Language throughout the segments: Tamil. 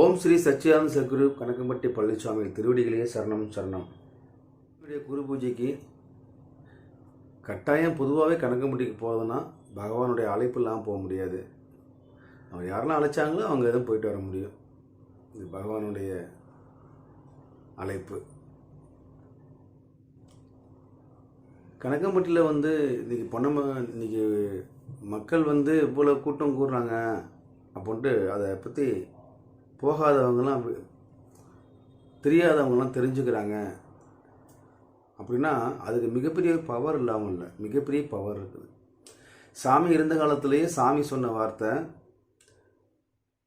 ஓம் ஸ்ரீ சச்சியானந்த சத்குரு கணக்கம்பட்டி பழனிசாமி திருவடிகளே சரணம் சரணம். என்னுடைய குரு பூஜைக்கு கட்டாயம் பொதுவாகவே கணக்கம்பட்டிக்கு போகிறதுனா பகவானுடைய அழைப்பு இல்லாமல் போக முடியாது. அவங்க யாரெல்லாம் அழைச்சாங்களோ அவங்க எதுவும் போயிட்டு வர முடியும். இது பகவானுடைய அழைப்பு. கணக்கம்பட்டியில் வந்து இன்றைக்கி பொன்னம இன்றைக்கி மக்கள் வந்து இவ்வளோ கூட்டம் கூடுறாங்க அப்படின்ட்டு அதை பற்றி போகாதவங்களாம் வி- தெரிஞ்சுக்கிறாங்க. அப்படின்னா அதுக்கு மிகப்பெரிய பவர் இல்லாமல் இல்லை மிகப்பெரிய பவர் இருக்குது. சாமி இருந்த காலத்திலேயே சாமி சொன்ன வார்த்தை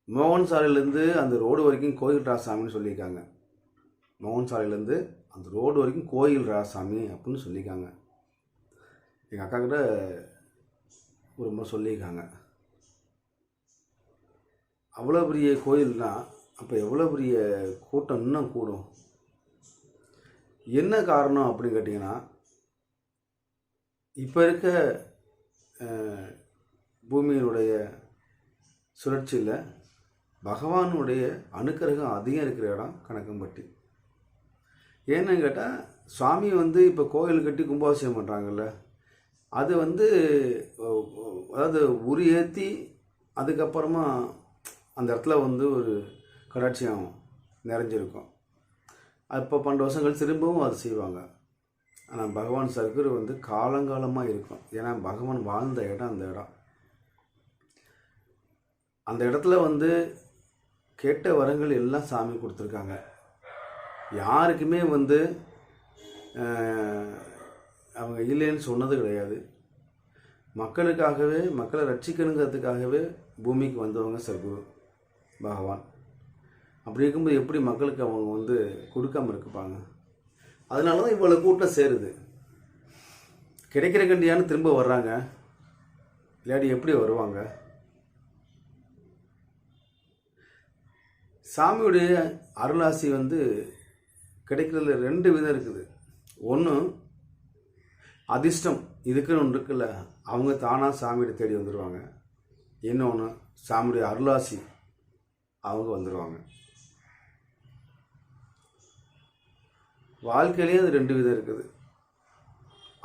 மோகன் சாலையிலேருந்து அந்த ரோடு வரைக்கும் கோயில் ராசாமின்னு சொல்லியிருக்காங்க. மோகன் சாலையிலேருந்து அந்த ரோடு வரைக்கும் கோயில் ராசாமி அப்படின்னு சொல்லியிருக்காங்க. எங்கள் அக்கா கிட்ட ஒரு முறை சொல்லியிருக்காங்க. அவ்வளோ பெரிய கோயில்னா அப்போ எவ்வளோ பெரிய கூட்டம் இன்னும் கூடும்? என்ன காரணம் அப்படின்னு கேட்டிங்கன்னா இப்போ இருக்க பூமியினுடைய சுழற்சியில் பகவானுடைய அனுக்கிரகம் அதிகம் இருக்கிற இடம் கணக்கம்பட்டி. ஏன்னு கேட்டால் சுவாமி வந்து இப்போ கோயில் கட்டி கும்பாபிஷேகம் பண்ணுறாங்கல்ல அது வந்து அதாவது உரி ஏற்றி அதுக்கப்புறமா அந்த இடத்துல வந்து ஒரு கடாட்சியம் நிறைஞ்சிருக்கும். அப்போ பன்னெண்டு வருஷங்கள் திரும்பவும் அது செய்வாங்க. ஆனால் பகவான் சர்க்குரு வந்து காலங்காலமாக இருக்கும். ஏன்னா பகவான் வாழ்ந்த இடம் அந்த இடம். அந்த இடத்துல வந்து கேட்ட வரங்கள் எல்லாம் சாமி கொடுத்துருக்காங்க. யாருக்குமே வந்து அவங்க இல்லைன்னு சொன்னது கிடையாது. மக்களுக்காகவே மக்களை ரட்சிக்கணுங்கிறதுக்காகவே பூமிக்கு வந்தவங்க சர்க்குரு பகவான். அப்படி இருக்கும்போது எப்படி மக்களுக்கு அவங்க வந்து கொடுக்காம இருப்பாங்க? அதனால தான் இவ்வளோ கூட்டம் சேருது. கிடைக்கிற கண்டியான்னு திரும்ப வர்றாங்க. இல்லாடி எப்படி வருவாங்க? சாமியுடைய அருளாசி வந்து கிடைக்கிறதுல ரெண்டு விதம் இருக்குது. ஒன்று அதிர்ஷ்டம் இதுக்குன்னு ஒன்று இருக்குல்ல. அவங்க தானாக சாமியை தேடி வந்துடுவாங்க இன்னொன்று சாமியுடைய அருளாசி அவங்க வந்துடுவாங்க வாழ்க்கையிலேயே அது ரெண்டு விதம் இருக்குது.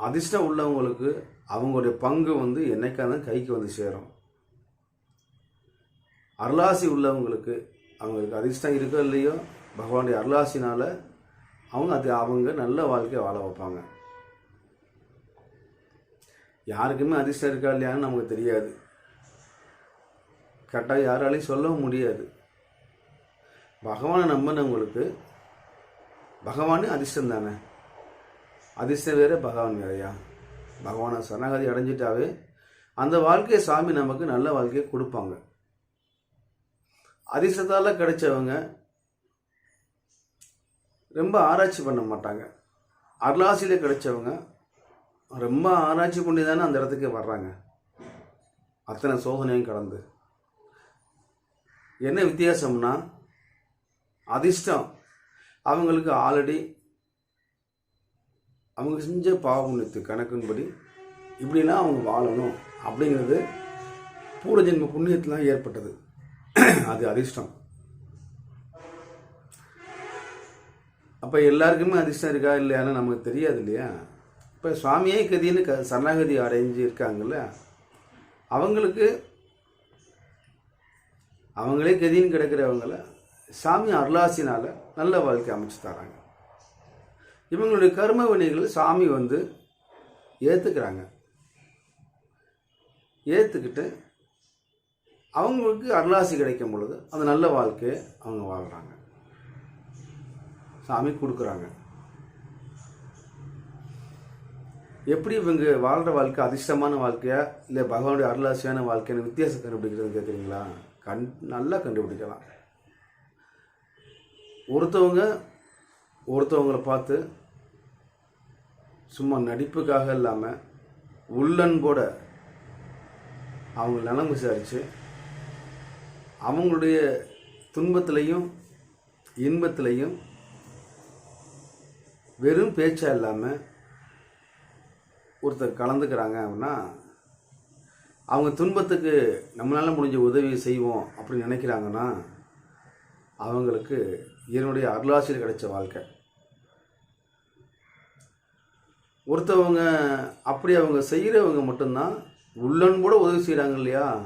அதிர்ஷ்டம் உள்ளவங்களுக்கு அவங்களுடைய பங்கு வந்து என்னைக்கான கைக்கு வந்து சேரும். அருளாசி உள்ளவங்களுக்கு அவங்களுக்கு அதிர்ஷ்டம் இருக்கோ இல்லையோ பகவானுடைய அருளாசினால் அவங்க அது அவங்க நல்ல வாழ்க்கையை வாழ வைப்பாங்க. யாருக்குமே அதிர்ஷ்டம் இருக்கா இல்லையான்னு நமக்கு தெரியாது. கரெக்டாக யாராலையும் சொல்லவும் முடியாது. பகவானை நம்பினவங்களுக்கு பகவானே அதிர்ஷ்டம் தானே? அதிர்ஷ்டம் வேற பகவான் வேறையா? பகவானை சரணாகதி அடைஞ்சிட்டாவே அந்த வாழ்க்கையை சாமி நமக்கு நல்ல வாழ்க்கையை கொடுப்பாங்க. அதிர்ஷ்டத்தால் கிடைச்சவங்க ரொம்ப ஆராய்ச்சி பண்ண மாட்டாங்க. அருளாசியில் கிடைச்சவங்க ரொம்ப ஆராய்ச்சி பண்ணி தானே அந்த இடத்துக்கு வர்றாங்க. அத்தனை சோதனையும் கடந்து. என்ன வித்தியாசம்னா அதிர்ஷ்டம். அவங்களுக்கு ஆல்ரெடி அவங்க செஞ்ச பாவமுன்னத்து கணக்கின்படி இப்படிலாம் அவங்க வாழணும் அப்படிங்கிறது பூர்வஜென்ம புண்ணியத்திலாம் ஏற்பட்டது. அது அதிர்ஷ்டம். அப்போ எல்லாருக்குமே அதிர்ஷ்டம் இருக்கா இல்லையான்னு நமக்கு தெரியாது இல்லையா? இப்போ சுவாமியே கதின்னு க சரணாகதி அடைஞ்சு இருக்காங்கல்ல அவங்களுக்கு அவங்களே கதின்னு கிடக்கிறவங்கள சாமி அருளாசினால் நல்ல வாழ்க்கை அமைச்சு தராங்க. இவங்களுடைய கர்ம வினைகள் சாமி வந்து ஏற்றுக்கிறாங்க ஏற்றுக்கிட்டு அவங்களுக்கு அருளாசி கிடைக்கும் பொழுது அந்த நல்ல வாழ்க்கையை அவங்க வாழ்கிறாங்க சாமி கொடுக்குறாங்க. எப்படி இவங்க வாழ்கிற வாழ்க்கை அதிர்ஷ்டமான வாழ்க்கையா இல்லை பகவானுடைய அருளாசியான வாழ்க்கையான வித்தியாசம் கண்டுபிடிக்கிறது கேட்குறீங்களா கண் நல்லா கண்டுபிடிக்கலாம். ஒருத்தவங்க ஒருத்தவங்களை பார்த்து சும்மா நடிப்புக்காக இல்லாமல் உள்ளன்போட அவங்க நலம் விசாரித்து அவங்களுடைய துன்பத்திலையும் இன்பத்திலையும் வெறும் பேச்சாக இல்லாமல் ஒருத்தர் கலந்துக்கிறாங்க அப்படின்னா அவங்க துன்பத்துக்கு நம்மளால் முடிஞ்ச உதவி செய்வோம் அப்படின்னு நினைக்கிறாங்கன்னா அவங்களுக்கு இதனுடைய அருளாசியில் கிடைச்ச வாழ்க்கை. ஒருத்தவங்க அப்படி அவங்க செய்கிறவங்க மட்டும்தான் உள்ளன்போட உதவி செய்கிறாங்க இல்லையா?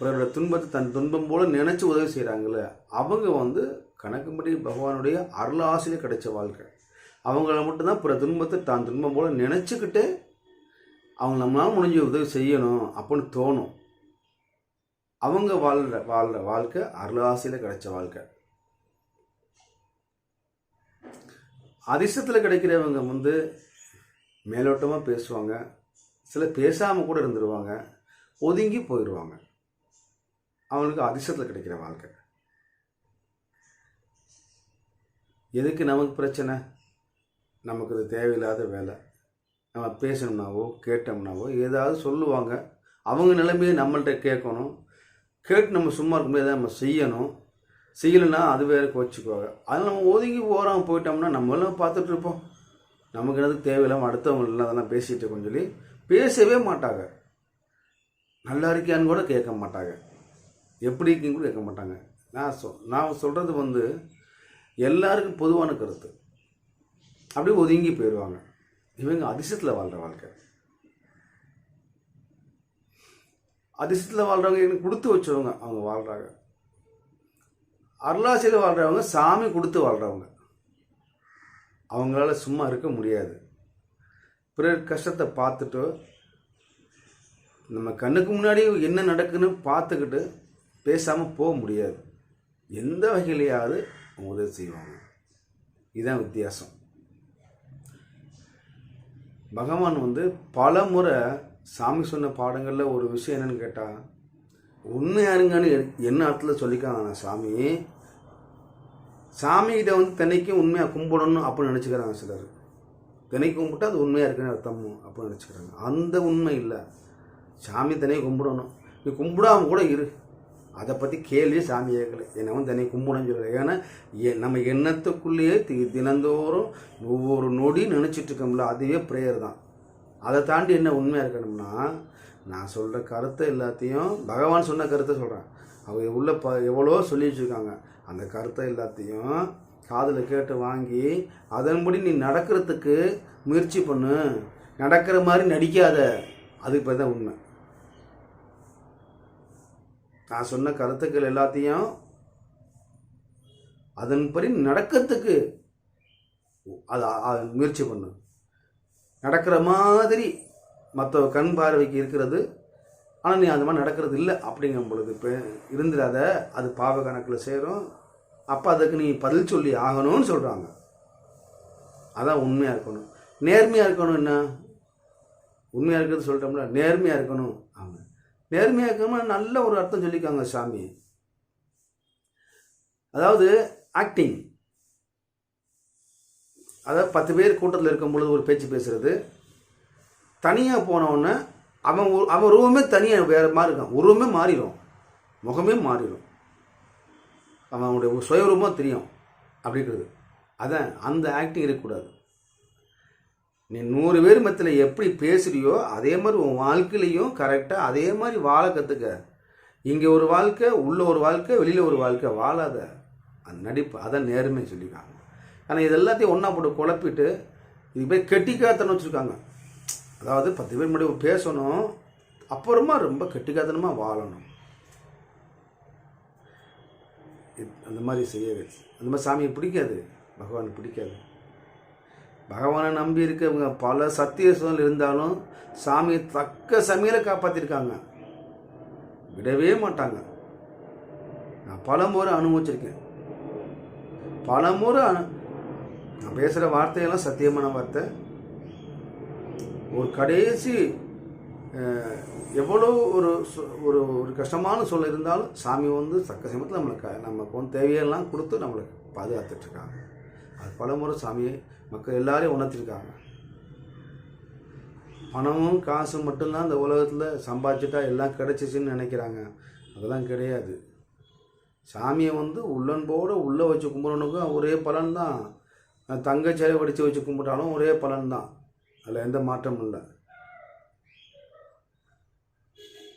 பிறரோட துன்பத்தை தன் துன்பம் போல நினச்சி உதவி செய்கிறாங்கல்ல அவங்க வந்து கணக்குப்படி பகவானுடைய அருளாசியில் கிடைச்ச வாழ்க்கை. அவங்கள மட்டும்தான் பிற துன்பத்தை தான் துன்பம் போல நினச்சிக்கிட்டு அவங்க நம்மளால் முடிஞ்ச உதவி செய்யணும் அப்படின்னு தோணும். அவங்க வாழ்கிற வாழ்கிற வாழ்க்கை அருளாசியில் கிடைச்ச வாழ்க்கை. அதிர்ஷ்டத்தில் கிடைக்கிறவங்க வந்து மேலோட்டமாக பேசுவாங்க. சில பேசாமல் கூட இருந்துருவாங்க. ஒதுங்கி போயிடுவாங்க அவங்களுக்கு அதிர்ஷ்டத்தில் கிடைக்கிற வாழ்க்கை. எதுக்கு நமக்கு பிரச்சனை? நமக்கு இது தேவையில்லாத வேலை. நம்ம பேசணும்னாவோ கேட்டோம்னாவோ ஏதாவது சொல்லுவாங்க. அவங்க நிலைமையை நம்மள்கிட்ட கேட்கணும். கேட்டு நம்ம சும்மா இருக்கும்போது முடியாது நம்ம செய்யணும். செய்யலைன்னா அது வேறு கோச்சிக்குவாங்க. அதில் நம்ம ஒதுங்கி போகிறோம் போயிட்டோம்னா நம்மளும் பார்த்துட்டு இருப்போம். நமக்கு என்னது தேவையில்லாமல் அடுத்தவங்க அதெல்லாம் பேசிகிட்டு இருக்கோம்னு சொல்லி பேசவே மாட்டாங்க. நல்லா இருக்கியான்னு கூட கேட்க மாட்டாங்க. எப்படி இருக்கீங்க கூட கேட்க மாட்டாங்க. நான் சொ நான் சொல்கிறது வந்து எல்லாருக்கும் பொதுவான கருத்து. அப்படியே ஒதுங்கி போயிடுவாங்க இவங்க அதிசயத்தில் வாழ்கிற வாழ்க்கை. அதிசயத்தில் வாழ்கிறவங்க எனக்கு கொடுத்து வச்சவங்க அவங்க வாழ்கிறாங்க அருளாசியில் வாழ்கிறவங்க சாமி கொடுத்து வாழ்கிறவங்க அவங்களால சும்மா இருக்க முடியாது. பிறர் கஷ்டத்தை பார்த்துட்டு நம்ம கண்ணுக்கு முன்னாடி என்ன நடக்குன்னு பார்த்துக்கிட்டு பேசாமல் போக முடியாது. எந்த வகையிலையாவது அவங்க உதவி செய்வாங்க. இதுதான் வித்தியாசம். பகவான் வந்து பல முறை சாமி சொன்ன பாடங்களில் ஒரு விஷயம் என்னென்னு கேட்டால் உண்மையாருங்கன்னு என்ன அர்த்தத்தில் சொல்லிக்கிறாங்க சாமி? சாமிகிட்ட வந்து தினைக்கும் உண்மையாக கும்பிடணும் அப்படின்னு நினச்சிக்கிறாங்க சிலர். தினைக்கு கும்பிட்டா அது உண்மையாக இருக்குன்னு அர்த்தம் அப்படின்னு நினச்சிக்கிறாங்க. அந்த உண்மை இல்லை. சாமி தினையை கும்பிடணும். நீ கும்பிடாம கூட இரு. அதை பற்றி கேள்வியே சாமி கேட்கல. என்னை வந்து தினை கும்பிடணும்னு சொல்லலை. ஏன்னா எ- நம்ம எண்ணத்துக்குள்ளேயே தி தினந்தோறும் ஒவ்வொரு நொடி நினச்சிட்டு இருக்கோம்ல அதுவே ப்ரேயர் தான். அதை தாண்டி என்ன உண்மையாக இருக்கணும்னா நான் சொல்கிற கருத்தை எல்லாத்தையும் பகவான் சொன்ன கருத்தை சொல்கிறேன் அவங்க உள்ள ப எவ்வளோ சொல்லி வச்சுருக்காங்க. அந்த கருத்தை எல்லாத்தையும் காதில் கேட்டு வாங்கி அதன்படி நீ நடக்கிறதுக்கு முயற்சி பண்ணு. நடக்கிற மாதிரி நடிக்காத. அதுக்கு பேர் தான் உண்மை. நான் சொன்ன கருத்துக்கள் எல்லாத்தையும் அதன்படி நடக்கிறதுக்கு அது அது முயற்சி பண்ணு. நடக்கிற மாதிரி மற்ற கண் பார்வைக்கு இருக்கிறது. ஆனால் நீ அந்த மாதிரி நடக்கிறது இல்லை அப்படிங்கும் பொழுது இப்போ இருந்துடாத அது பாவ கணக்கில் சேரும். அப்போ அதுக்கு நீ பதில் சொல்லி ஆகணும்னு சொல்கிறாங்க அதான் உண்மையாக இருக்கணும். நேர்மையாக இருக்கணும் என்ன? உண்மையாக இருக்கிறது சொல்லிட்டோம்ல நேர்மையாக இருக்கணும். ஆமாம் நேர்மையாக இருக்கணும் நல்ல ஒரு அர்த்தம் சொல்லிக்காங்க சாமி. அதாவது ஆக்டிங் அதாவது பத்து பேர் கூட்டத்தில் இருக்கும் பொழுது ஒரு பேச்சு பேசுகிறது தனியாக போனவுடனே அவன் அவன் உருவமே தனியாக வேறு மாதிரி இருக்கான். உருவமே மாறிடும் முகமே மாறிடும் அவனுடைய ஒரு சுய உருவமாக தெரியும் அப்படிங்கிறது. அதான் அந்த ஆக்டிங் இருக்கக்கூடாது. நீ நூறு பேர் மத்தியில் எப்படி பேசுகிறியோ அதே மாதிரி உன் வாழ்க்கையிலையும் கரெக்டாக அதே மாதிரி வாழ கற்றுக்க இங்கே ஒரு வாழ்க்கை உள்ள ஒரு வாழ்க்கை வெளியில் ஒரு வாழ்க்கை. வாழாத. அந்த நடிப்பு. அதான் நேர்மை சொல்லியிருக்காங்க. ஆனால் இது எல்லாத்தையும் ஒன்றா போட்டு குழப்பிட்டு இது போய் கெட்டிக்காத்தன்னு வச்சுருக்காங்க. அதாவது பத்து பேர் முன்னாடி பேசணும். அப்புறமா ரொம்ப கெட்டுக்காதனமாக வாழணும். இது- அந்த மாதிரி செய்ய அந்த மாதிரி சாமியை பிடிக்காது. பகவானுக்கு பிடிக்காது. பகவானை நம்பி இருக்கவங்க பல சத்திய சூழல் இருந்தாலும் சாமியை தக்க சமையலை காப்பாற்றிருக்காங்க விடவே மாட்டாங்க. நான் பல முறை அனுபவிச்சிருக்கேன். பல முறை அனு நான் பேசுகிற வார்த்தையெல்லாம் சத்தியமான வார்த்தை. ஒரு கடைசி எவ்வளோ ஒரு சு- ஒரு ஒரு கஷ்டமான சொல்ல இருந்தாலும் சாமி வந்து சக்க சமயத்தில் நம்மளுக்கு நமக்கு வந்து தேவையெல்லாம் கொடுத்து நம்மளுக்கு பாதுகாத்துட்ருக்காங்க. அது பலமுறை சாமியை மக்கள் எல்லாரையும் உணர்த்திருக்காங்க. பணமும் காசும் மட்டும்தான் இந்த உலகத்தில் சம்பாதிச்சிட்டா எல்லாம் கிடச்சிச்சின்னு நினைக்கிறாங்க. அதெல்லாம் கிடையாது. சாமியை வந்து உள்ளன்போடு உள்ளே வச்சு கும்பிட்றனுக்கும் ஒரே பலன் தான் தங்க வடித்து வச்சு கும்பிட்டாலும் ஒரே பலன் தான் அதில் எந்த மாற்றமும் இல்லை.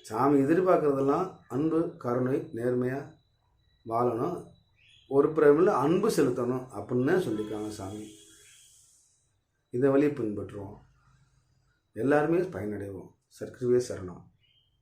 சாமி எதிர்பார்க்குறதெல்லாம் அன்பு கருணை நேர்மையாக வாழணும். ஒரு பிரமில் அன்பு செலுத்தணும் அப்படின்னு சொல்லியிருக்காங்க சாமி. இந்த வழியை பின்பற்றுவோம். எல்லாருமே பயனடைவோம். சர்க்கரவே சரணம்.